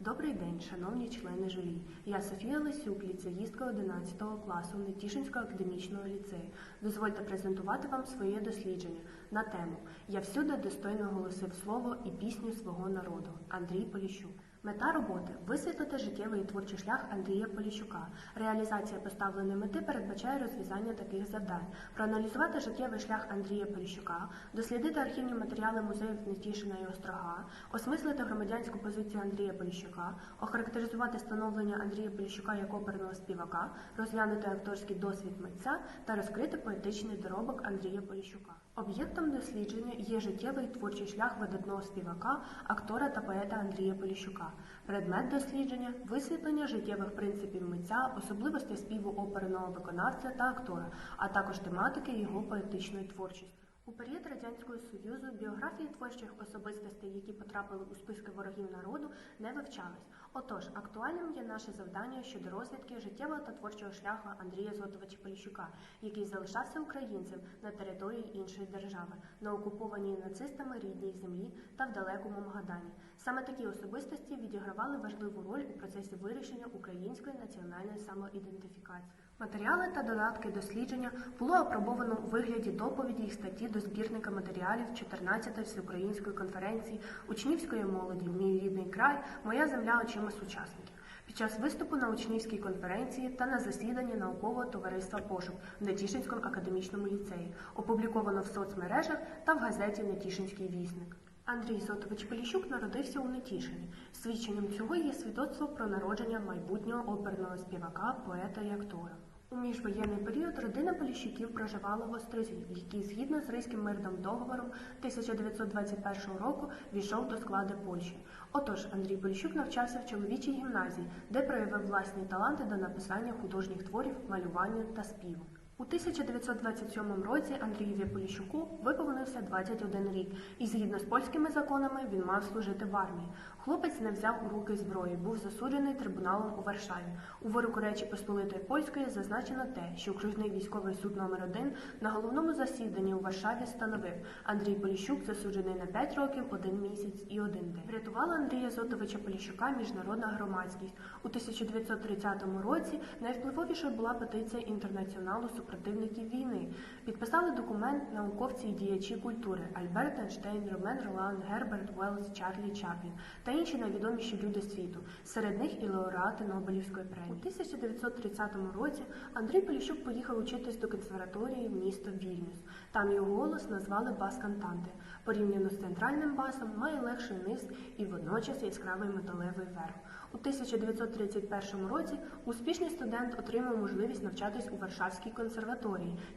Добрий день, шановні члени журі. Я Софія Лисюк, ліцеїстка 11 класу Нетішинського академічного ліцею. Дозвольте презентувати вам своє дослідження на тему Я всюди достойно голосив слово і пісню свого народу. Андрій Поліщук. Мета роботи висвітлити життєвий і творчий шлях Андрія Поліщука. Реалізація поставленої мети передбачає розв'язання таких завдань: проаналізувати життєвий шлях Андрія Поліщука, дослідити архівні матеріали музеїв Нетішина і Острога, осмислити громадянську позицію Андрія Поліщука, охарактеризувати становлення Андрія Поліщука як оперного співака, розглянути акторський досвід митця та розкрити поетичний доробок Андрія Поліщука. Об'єктом дослідження є життєвий творчий шлях видатного співака, актора та поета Андрія Поліщука. Предмет дослідження висвітлення життєвих принципів митця, особливостей співу оперного виконавця та актора, а також тематики його поетичної творчості. У період Радянського Союзу біографії творчих особистостей, які потрапили у списки ворогів народу, не вивчались. Отож, актуальним є наше завдання щодо розвідки життєвого та творчого шляху Андрія Зотовича Поліщука, який залишався українцем на території іншої держави, на окупованій нацистами рідній землі та в далекому Магадані. Саме такі особистості відігравали важливу роль у процесі вирішення української національної самоідентифікації. Матеріали та додатки дослідження було апробовано у вигляді доповіді і статті до збірника матеріалів 14-ї всеукраїнської конференції учнівської молоді Мій рідний край, моя земля очима сучасників. Під час виступу на учнівській конференції та на засіданні наукового товариства Пошук в Нетішинському академічному ліцеї, опубліковано в соцмережах та в газеті Нетішинський вісник. Андрій Зотович Поліщук народився у Нетішині. Свідченням цього є свідоцтво про народження майбутнього оперного співака, поета і актора. У міжвоєнний період родина Поліщуків проживала в Острозі, який згідно з Ризьким мирним договором 1921 року війшов до складу Польщі. Отож, Андрій Поліщук навчався в чоловічій гімназії, де проявив власні таланти до написання художніх творів, малювання та співу. У 1927 році Андрієві Поліщуку виповнився 21 рік, і згідно з польськими законами він мав служити в армії. Хлопець не взяв у руки зброї, був засуджений трибуналом у Варшаві. У вироку Речі Посполитої Польської зазначено те, що окружний військовий суд номер 1 на головному засіданні у Варшаві встановив Андрій Поліщук засуджений на 5 років, 1 місяць і 1 день. Врятувала Андрія Зотовича Поліщука міжнародна громадськість. У 1930 році найвпливовішою була петиція інтернаціоналу супротивників війни. Підписали документ науковці і діячі культури Альберт Ейнштейн, Ромен Ролан, Герберт Уеллс, Чарлі Чаплін та інші найвідоміші люди світу. Серед них і лауреати Нобелівської премії. У 1930 році Андрій Поліщук поїхав учитись до консерваторії в місто Вільнюс. Там його голос назвали бас-кантанти. Порівняно з центральним басом має легший низ і водночас яскравий металевий верх. У 1931 році успішний студент отримав можливість навчатись у Варшавській консерваторії,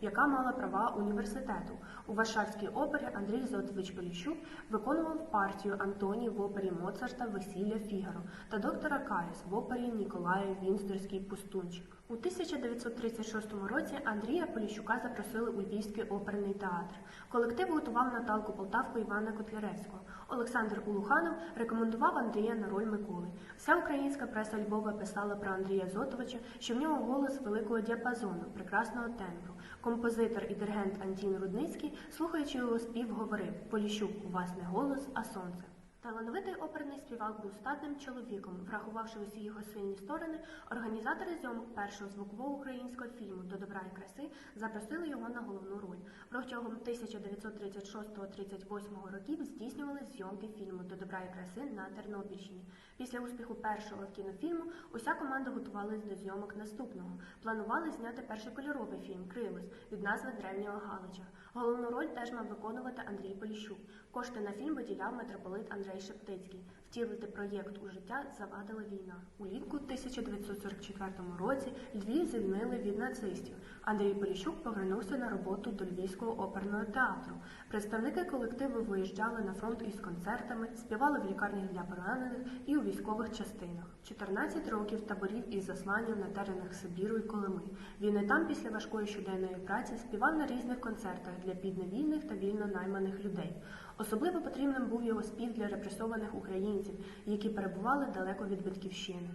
яка мала права університету. У Варшавській опері Андрій Зотович Поліщук виконував партію Антоні в опері Моцарта Весілля Фігаро та доктора Каріс в опері Ніколая Вінздорський Пустунчик. У 1936 році Андрія Поліщука запросили у Львівський оперний театр. Колектив готував Наталку Полтавку Івана Котляревського. Олександр Улуханов рекомендував Андрія на роль Миколи. Вся українська преса Львова писала про Андрія Зотовича, що в нього голос великого діапазону, прекрасного тембру. Композитор і диригент Антін Рудницький, слухаючи його спів, говорив: Поліщук, у вас не голос, а сонце. Талановитий оперний співак був статним чоловіком. Врахувавши усі його сильні сторони, організатори зйомок першого звукового українського фільму До добра і краси запросили його на головну роль. Протягом 1936-38 років здійснювали зйомки фільму До добра і краси на Тернопільщині. Після успіху першого кінофільму уся команда готувалась до зйомок наступного. Планували зняти перший кольоровий фільм Крилос від назви Древнього Галича. Головну роль теж мав виконувати Андрій Поліщук. Кошти на фільм виділяв митрополит Андрій Шептицький. Втілити проєкт у життя завадила війна. Улітку 1944 році Львів звільнили від нацистів. Андрій Поліщук повернувся на роботу до Львівського оперного театру. Представники колективу виїжджали на фронт із концертами, співали в лікарнях для поранених і у військових частинах. 14 років таборів із засланням на теренах Сибіру і Колими. Він і там після важкої щоденної праці співав на різних концертах для підневільних та вільно найманих людей. Особливо потрібним був його спів для репресованих українців, які перебували далеко від батьківщини.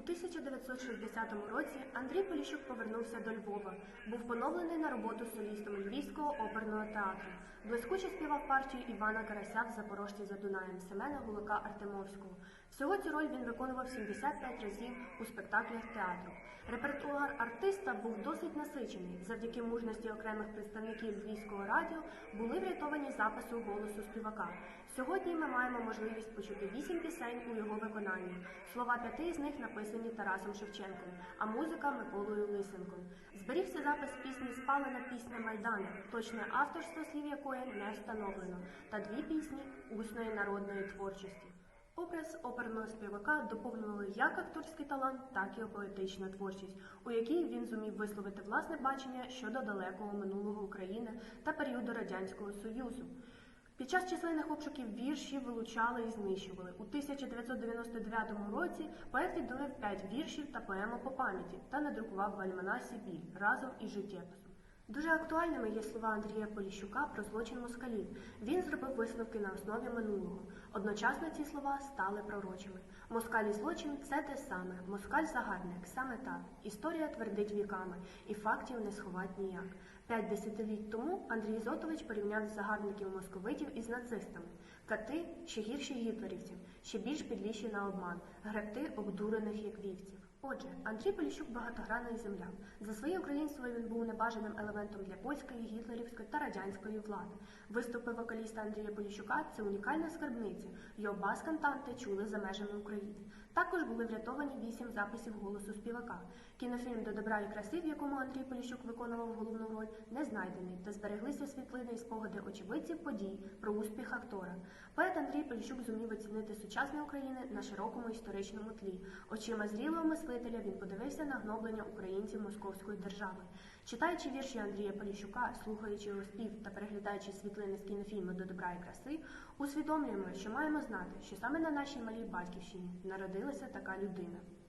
1960 році Андрій Поліщук повернувся до Львова. Був поновлений на роботу солістом Львівського оперного театру. Блискуче співав партію Івана Карася в Запорожці за Дунаєм Семена Гулака Артемовського. Всього цю роль він виконував 75 разів у спектаклях театру. Репертуар артиста був досить насичений. Завдяки мужності окремих представників Львівського радіо були врятовані записи голосу співака. Сьогодні ми маємо можливість почути вісім пісень у його виконанні. Слова п'яти з них написані Тарасом Шевченком, а музика Миколою Лисенком. Зберігся запис пісні Спалена пісня Майдану, точне авторство слів якої не встановлено, та дві пісні усної народної творчості. Образ оперного співака доповнювали як акторський талант, так і поетична творчість, у якій він зумів висловити власне бачення щодо далекого минулого України та періоду Радянського Союзу. Під час численних обшуків вірші вилучали і знищували. У 1999 році поет віддалив п'ять віршів та поему по пам'яті та надрукував в альманасі біль разом із життєписом. Дуже актуальними є слова Андрія Поліщука про злочин москалів. Він зробив висновки на основі минулого. Одночасно ці слова стали пророчими. Москаль і злочин це те саме. Москаль загарбник, саме так. Історія твердить віками, і фактів не сховать ніяк. П'ять десятиліть тому Андрій Зотович порівняв загарбників московитів із нацистами. Кати ще гірші гітлерівців, ще більш підліші на обман, гребти обдурених як вівців. Отже, Андрій Поліщук багатогранний земля. За своє українство він був небажаним елементом для польської, гітлерівської та радянської влади. Виступи вокаліста Андрія Поліщука це унікальна скарбниця. Його бас-кантанти чули за межами України. Також були врятовані вісім записів голосу співака. Кінофільм до добра і краси, в якому Андрій Поліщук виконував головну роль, не знайдений, та збереглися світлини і спогади очевидців подій про успіх актора. Поет Андрій Поліщук зумів оцінити сучасне України на широкому історичному тлі. Очима зрілого мислителя він подивився на гноблення українців московської держави. Читаючи вірші Андрія Поліщука, слухаючи його спів та переглядаючи світлини з кінофільму до добра і краси, усвідомлюємо, що маємо знати, що саме на нашій малій батьківщині народилася така людина.